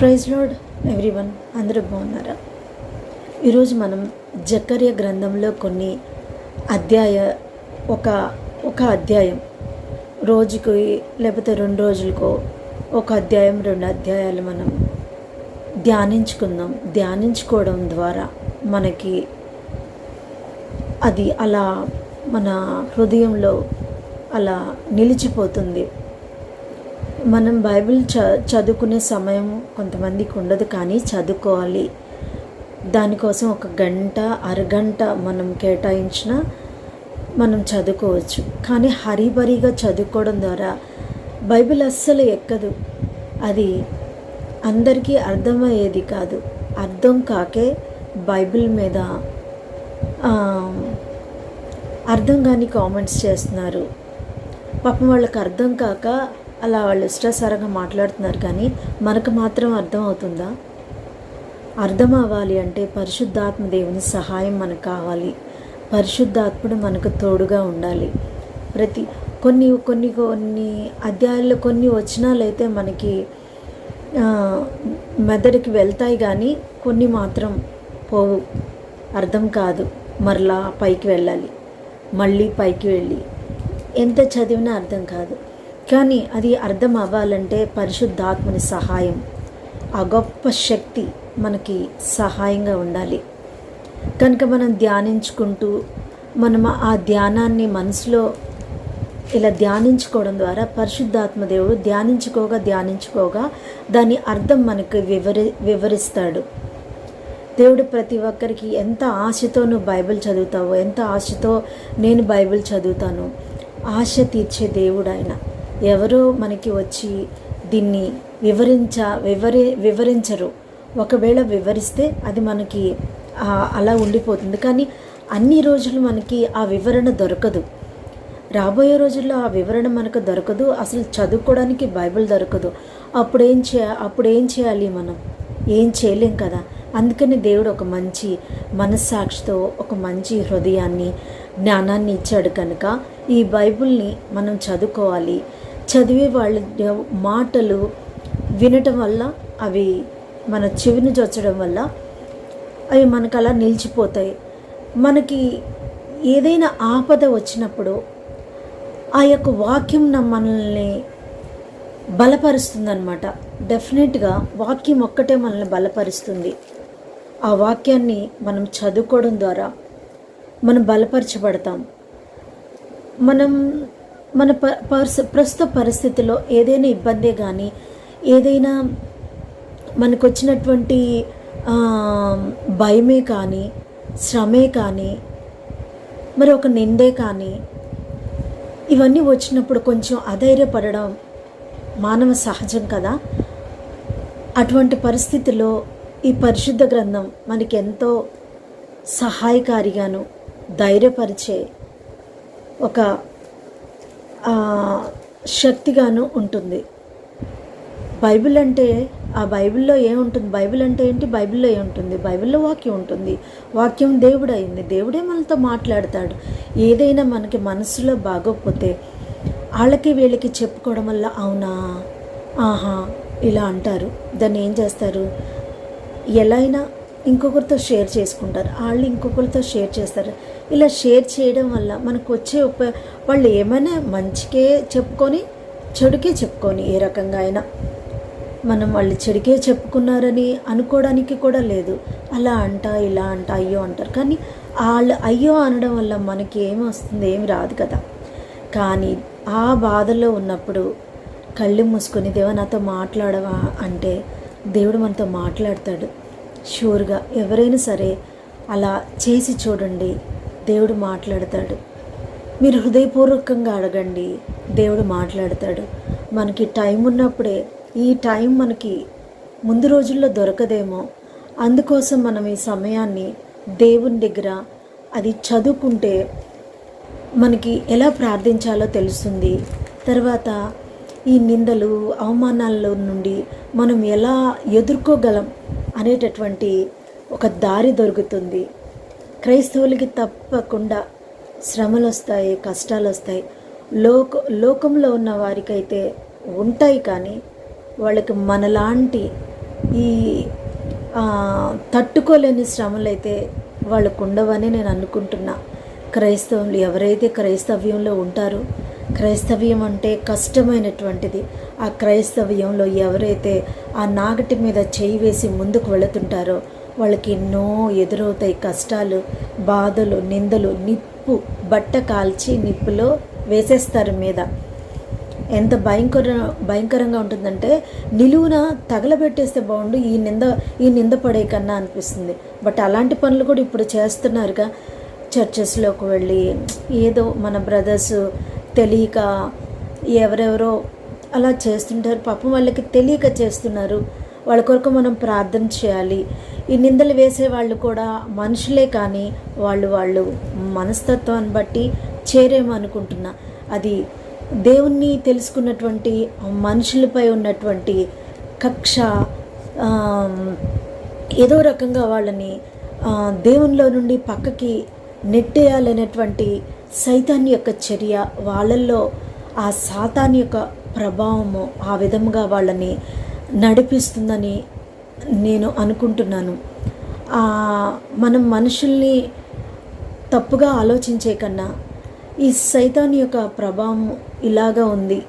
Praise lord everyone అందరూ బాగున్నారా? ఈరోజు మనం జకర్య గ్రంథంలో కొన్ని అధ్యాయ ఒక ఒక అధ్యాయం రోజుకి లేకపోతే రెండు రోజులకో ఒక అధ్యాయం రెండు అధ్యాయాలు మనం ధ్యానించుకుందాం. ధ్యానించుకోవడం ద్వారా మనకి అది అలా మన హృదయంలో అలా నిలిచిపోతుంది. మనం బైబిల్ చ చదువుకునే సమయం కొంతమందికి ఉండదు కానీ చదువుకోవాలి. దానికోసం ఒక గంట అరగంట మనం కేటాయించిన మనం చదువుకోవచ్చు. కానీ హరిబరిగా చదువుకోవడం ద్వారా బైబిల్ అస్సలు ఎక్కదు. అది అందరికీ అర్థమయ్యేది కాదు. అర్థం కాకే బైబిల్ మీద అర్థం కాని కామెంట్స్ చేస్తున్నారు. పాపం వాళ్ళకి అర్థం కాక అలా వాళ్ళు ఇష్టాసారంగా మాట్లాడుతున్నారు కానీ మనకు మాత్రం అర్థం అవుతుందా? అర్థం అవ్వాలి అంటే పరిశుద్ధాత్మ దేవుని సహాయం మనకు కావాలి. పరిశుద్ధాత్ముడు మనకు తోడుగా ఉండాలి. ప్రతి కొన్ని కొన్ని కొన్ని అధ్యాయాల్లో కొన్ని వచనాలైతే మనకి మెదడుకి వెళ్తాయి కానీ కొన్ని మాత్రం పోవు. అర్థం కాదు. మరలా పైకి వెళ్ళాలి. మళ్ళీ పైకి వెళ్ళి. ఎంత చదివినా అర్థం కాదు. కానీ అది అర్థం అవ్వాలంటే పరిశుద్ధాత్మని సహాయం. ఆ గొప్ప శక్తి మనకి సహాయంగా ఉండాలి. కనుక మనం ధ్యానించుకుంటూ మనం ఆ ధ్యానాన్ని మనసులో ఇలా ధ్యానించుకోవడం ద్వారా పరిశుద్ధాత్మ దేవుడు ధ్యానించుకోగా ధ్యానించుకోగా దాని అర్థం మనకు వివరి వివరిస్తాడు. దేవుడు ప్రతి ఒక్కరికి ఎంత ఆశతో నువ్వు బైబిల్ చదువుతావో ఎంత ఆశతో నేను బైబిల్ చదువుతాను ఆశ తీర్చే దేవుడు ఆయన. ఎవరో మనకి వచ్చి దీన్ని వివరించ వివరి వివరించరు. ఒకవేళ వివరిస్తే అది మనకి అలా ఉండిపోతుంది. కానీ అన్ని రోజులు మనకి ఆ వివరణ దొరకదు. రాబోయే రోజుల్లో ఆ వివరణ మనకు దొరకదు. అసలు చదువుకోవడానికి బైబిల్ దొరకదు. అప్పుడు ఏం చే అప్పుడు ఏం చేయాలి మనం? ఏం చేయలేం కదా? అందుకని దేవుడు ఒక మంచి మనస్సాక్షితో ఒక మంచి హృదయాన్ని జ్ఞానాన్ని ఇచ్చాడు కనుక ఈ బైబిల్ని మనం చదువుకోవాలి. చదివే వాళ్ళ మాటలు వినటం వల్ల అవి మన చెవిని జొచ్చడం వల్ల అవి మనకు అలా నిలిచిపోతాయి. మనకి ఏదైనా ఆపద వచ్చినప్పుడు ఆ యొక్క వాక్యం మనల్ని బలపరుస్తుందన్నమాట. డెఫినెట్గా వాక్యం ఒక్కటే మనల్ని బలపరుస్తుంది. ఆ వాక్యాన్ని మనం చదువుకోవడం ద్వారా మనం బలపరచబడతాం. మనం మన ప పర్స్ ప్రస్తుత పరిస్థితిలో ఏదైనా ఇబ్బందే కానీ ఏదైనా మనకు వచ్చినటువంటి భయమే కానీ శ్రమే కానీ మరి ఒక నిందే కానీ ఇవన్నీ వచ్చినప్పుడు కొంచెం అధైర్యపడడం మానవ సహజం కదా. అటువంటి పరిస్థితిలో ఈ పరిశుద్ధ గ్రంథం మనకి ఎంతో సహాయకారిగాను ధైర్యపరిచే ఒక శక్తిగాను ఉంటుంది. బైబిల్ అంటే ఆ బైబిల్లో ఏముంటుంది? బైబిల్ అంటే ఏంటి? బైబిల్లో ఏముంటుంది? బైబిల్లో వాక్యం ఉంటుంది. వాక్యం దేవుడు అయింది దేవుడే మనతో మాట్లాడతాడు. ఏదైనా మనకి మనసులో బాగోకపోతే వాళ్ళకి వీళ్ళకి చెప్పుకోవడం వల్ల అవునా? ఆహా ఇలా అంటారు. దాన్ని ఏం చేస్తారు? ఎలా అయినా ఇంకొకరితో షేర్ చేసుకుంటారు. వాళ్ళు ఇంకొకరితో షేర్ చేస్తారు. ఇలా షేర్ చేయడం వల్ల మనకు వచ్చే ఉప వాళ్ళు ఏమైనా మంచికే చెప్పుకొని చెడుకే చెప్పుకొని ఏ రకంగా అయినా మనం వాళ్ళు చెడికే చెప్పుకున్నారని అనుకోవడానికి కూడా లేదు. అలా అంట ఇలా అంట అయ్యో అంటారు. కానీ వాళ్ళు అయ్యో అనడం వల్ల మనకి ఏమి వస్తుంది ఏమి రాదు కదా. కానీ ఆ బాధలో ఉన్నప్పుడు కళ్ళు మూసుకొని దేవా నాతో మాట్లాడవా? అంటే దేవుడు మనతో మాట్లాడతాడు. షూర్గా ఎవరైనా సరే అలా చేసి చూడండి దేవుడు మాట్లాడతాడు. మీరు హృదయపూర్వకంగా అడగండి దేవుడు మాట్లాడతాడు. మనకి టైం ఉన్నప్పుడే ఈ టైం మనకి ముందు రోజుల్లో దొరకదేమో. అందుకోసం మనం ఈ సమయాన్ని దేవుని దగ్గర అది చదువుకుంటే మనకి ఎలా ప్రార్థించాలో తెలుస్తుంది. తర్వాత ఈ నిందలు అవమానాల్లో నుండి మనం ఎలా ఎదుర్కోగలం అనేటటువంటి ఒక దారి దొరుకుతుంది. క్రైస్తవులకి తప్పకుండా శ్రమలు వస్తాయి కష్టాలు వస్తాయి లోక లోకంలో ఉన్న వారికైతే ఉంటాయి కానీ వాళ్ళకి మనలాంటి ఈ తట్టుకోలేని శ్రమలు అయితే వాళ్ళకు ఉండవని నేను అనుకుంటున్నా. క్రైస్తవులు ఎవరైతే క్రైస్తవ్యంలో ఉంటారో క్రైస్తవ్యం అంటే కష్టమైనటువంటిది. ఆ క్రైస్తవ్యంలో ఎవరైతే ఆ నాగటి మీద చేయి వేసి ముందుకు వెళుతుంటారో వాళ్ళకి ఎన్నో ఎదురవుతాయి కష్టాలు బాధలు నిందలు నిప్పు బట్ట కాల్చి నిప్పులో వేసేస్తారు మీద. ఎంత భయంకర భయంకరంగా ఉంటుందంటే నిలువున తగలబెట్టేస్తే బాగుండు ఈ నింద ఈ నింద పడే కన్నా అనిపిస్తుంది. బట్ అలాంటి పనులు కూడా ఇప్పుడు చేస్తున్నారుగా. చర్చెస్లోకి వెళ్ళి ఏదో మన బ్రదర్స్ తెలియక ఎవరెవరో అలా చేస్తుంటారు. పాపం వాళ్ళకి తెలియక చేస్తున్నారు. వాళ్ళ కొరకు మనం ప్రార్థన చేయాలి. ఈ నిందలు వేసే వాళ్ళు కూడా మనుషులే కానీ వాళ్ళు వాళ్ళు మనస్తత్వాన్ని బట్టి చేరేమో అనుకుంటున్నా. అది దేవుణ్ణి తెలుసుకున్నటువంటి మనుషులపై ఉన్నటువంటి కక్ష ఏదో రకంగా వాళ్ళని దేవునిలో నుండి పక్కకి నెట్టేయాలనేటువంటి సైతాన్ని యొక్క చర్య వాళ్ళల్లో ఆ సాతాన్ యొక్క ప్రభావము ఆ విధముగా వాళ్ళని నడిపిస్తుందని నేను అనుకుంటున్నాను. మనం మనుషుల్ని తప్పుగా ఆలోచించే కన్నా ఈ సైతాన్ యొక్క ప్రభావం ఇలాగా ఉంది.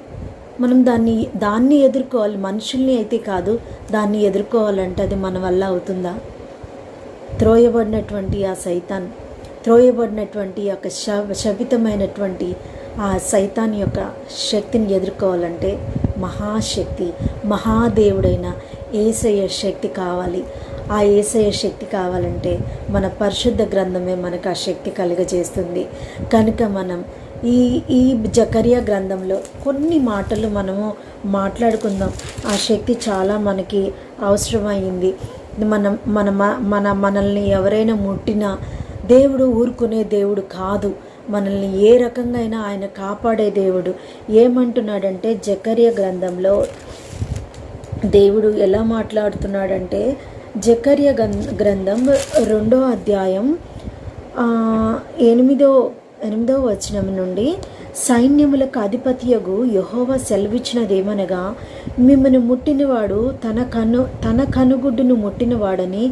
మనం దాన్ని దాన్ని ఎదుర్కోవాలి. మనుషుల్ని అయితే కాదు దాన్ని ఎదుర్కోవాలంటే అది మన వల్ల అవుతుందా? త్రోయబడినటువంటి ఆ సైతాన్ త్రోయబడినటువంటి యొక్క శవితమైనటువంటి ఆ సైతాన్ యొక్క శక్తిని ఎదుర్కోవాలంటే మహాశక్తి మహాదేవుడైన ఏసయ్య శక్తి కావాలి. ఆ ఏసయ్య శక్తి కావాలంటే మన పరిశుద్ధ గ్రంథమే మనకు ఆ శక్తి కలుగజేస్తుంది. కనుక మనం ఈ ఈ జకరియా గ్రంథంలో కొన్ని మాటలు మనము మాట్లాడుకుందాం. ఆ శక్తి చాలా మనకి అవసరమైంది. మనం మన మన మనల్ని ఎవరైనా ముట్టినా దేవుడు ఊరుకునే దేవుడు కాదు. మనల్ని ఏ రకంగా అయినా ఆయన కాపాడే దేవుడు. ఏమంటున్నాడంటే జకర్య గ్రంథంలో దేవుడు ఎలా మాట్లాడుతున్నాడంటే జకర్య గ్రంథం రెండో అధ్యాయం ఎనిమిదో ఎనిమిదో వచనం నుండి సైన్యములకు అధిపతియగు యహోవ సెలవిచ్చినదేమనగా మిమ్మల్ని ముట్టినవాడు తన కను తన కనుగుడ్డును ముట్టినవాడని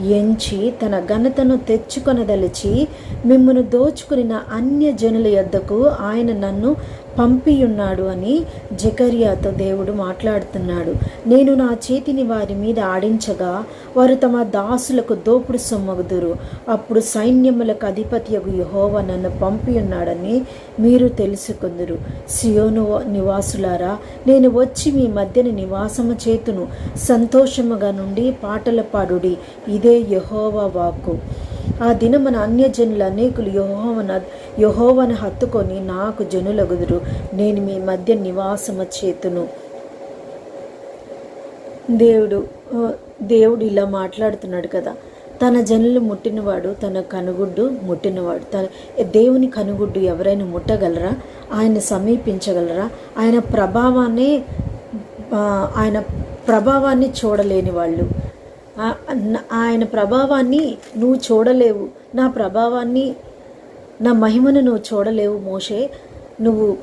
ఎంచి తన ఘనతను తెచ్చుకొనదలిచి మిమ్మను దోచుకుని అన్య జనుల యొద్దకు ఆయన నన్ను పంపియున్నాడు అని జకర్యాతో దేవుడు మాట్లాడుతున్నాడు. నేను నా చేతిని వారి మీద ఆడించగా వారు తమ దాసులకు దోపుడు సొమ్మగుదురు అప్పుడు సైన్యములకు అధిపతియగు యహోవ నన్ను పంపియున్నాడని మీరు తెలుసుకుందురు. సియోను నివాసులారా నేను వచ్చి మీ మధ్యన నివాసము చేతును. సంతోషముగా నుండి పాటల పాడుడి. ఇదే యహోవ వాక్కు. ఆ దినమున అన్యజనులు అనేకులు యహోవన యహోవను హత్తుకొని నాకు జనులగుదురు. నేను మీ మధ్య నివాసమ చేతును. దేవుడు దేవుడు ఇలా మాట్లాడుతున్నాడు కదా. తన జనులు ముట్టినవాడు తన కనుగుడ్డు ముట్టినవాడు. తన దేవుని కనుగుడ్డు ఎవరైనా ముట్టగలరా? ఆయన సమీపించగలరా? ఆయన ప్రభావాన్ని ఆయన ప్రభావాన్ని చూడలేని వాళ్ళు. ఆయన ప్రభావాన్ని నువ్వు చూడలేవు. నా ప్రభావాన్ని నా మహిమను నువ్వు చూడలేవు మోషే. నువ్వు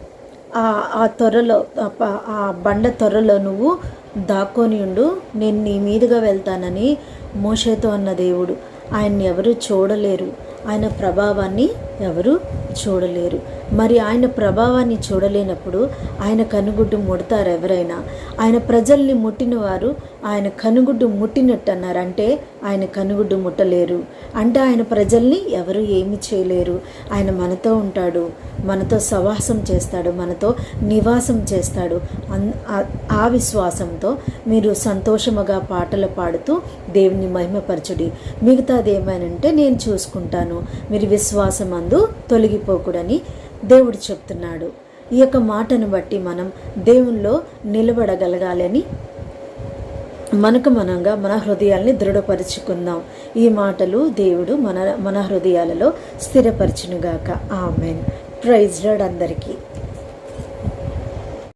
ఆ ఆ త్వరలో ఆ ఆ బండ త్వరలో నువ్వు దాక్కొని ఉండు. నేను నీ మీదుగా వెళ్తానని మోషేతో అన్న దేవుడు. ఆయన్ని ఎవరు చూడలేరు. ఆయన ప్రభావాన్ని ఎవరు చూడలేరు. మరి ఆయన ప్రభావాన్ని చూడలేనప్పుడు ఆయన కనుగుడ్డు ముడతారు ఎవరైనా. ఆయన ప్రజల్ని ముట్టిన వారు ఆయన కనుగుడ్డు ముట్టినట్టు అన్నారు అంటే ఆయన కనుగుడ్డు ముట్టలేరు. అంటే ఆయన ప్రజల్ని ఎవరు ఏమి చేయలేరు. ఆయన మనతో ఉంటాడు మనతో సవాసం చేస్తాడు మనతో నివాసం చేస్తాడు. అన్- ఆ- ఆ విశ్వాసంతో మీరు సంతోషముగా పాటలు పాడుతూ దేవుని మహిమపరచుడి. మిగతాది ఏమైనంటే నేను చూసుకుంటాను. మీరు విశ్వాసం అందు తొలగిపోకూడని దేవుడు చెప్తున్నాడు. ఈ యొక్క మాటను బట్టి మనం దేవునిలో నిలబడగలగాలని మనకు మనంగా మన హృదయాల్ని దృఢపరుచుకుందాం. ఈ మాటలు దేవుడు మన మన హృదయాలలో స్థిరపరచునుగాక. ఆమెన్. ప్రైజ్ రాడ్ అందరికీ.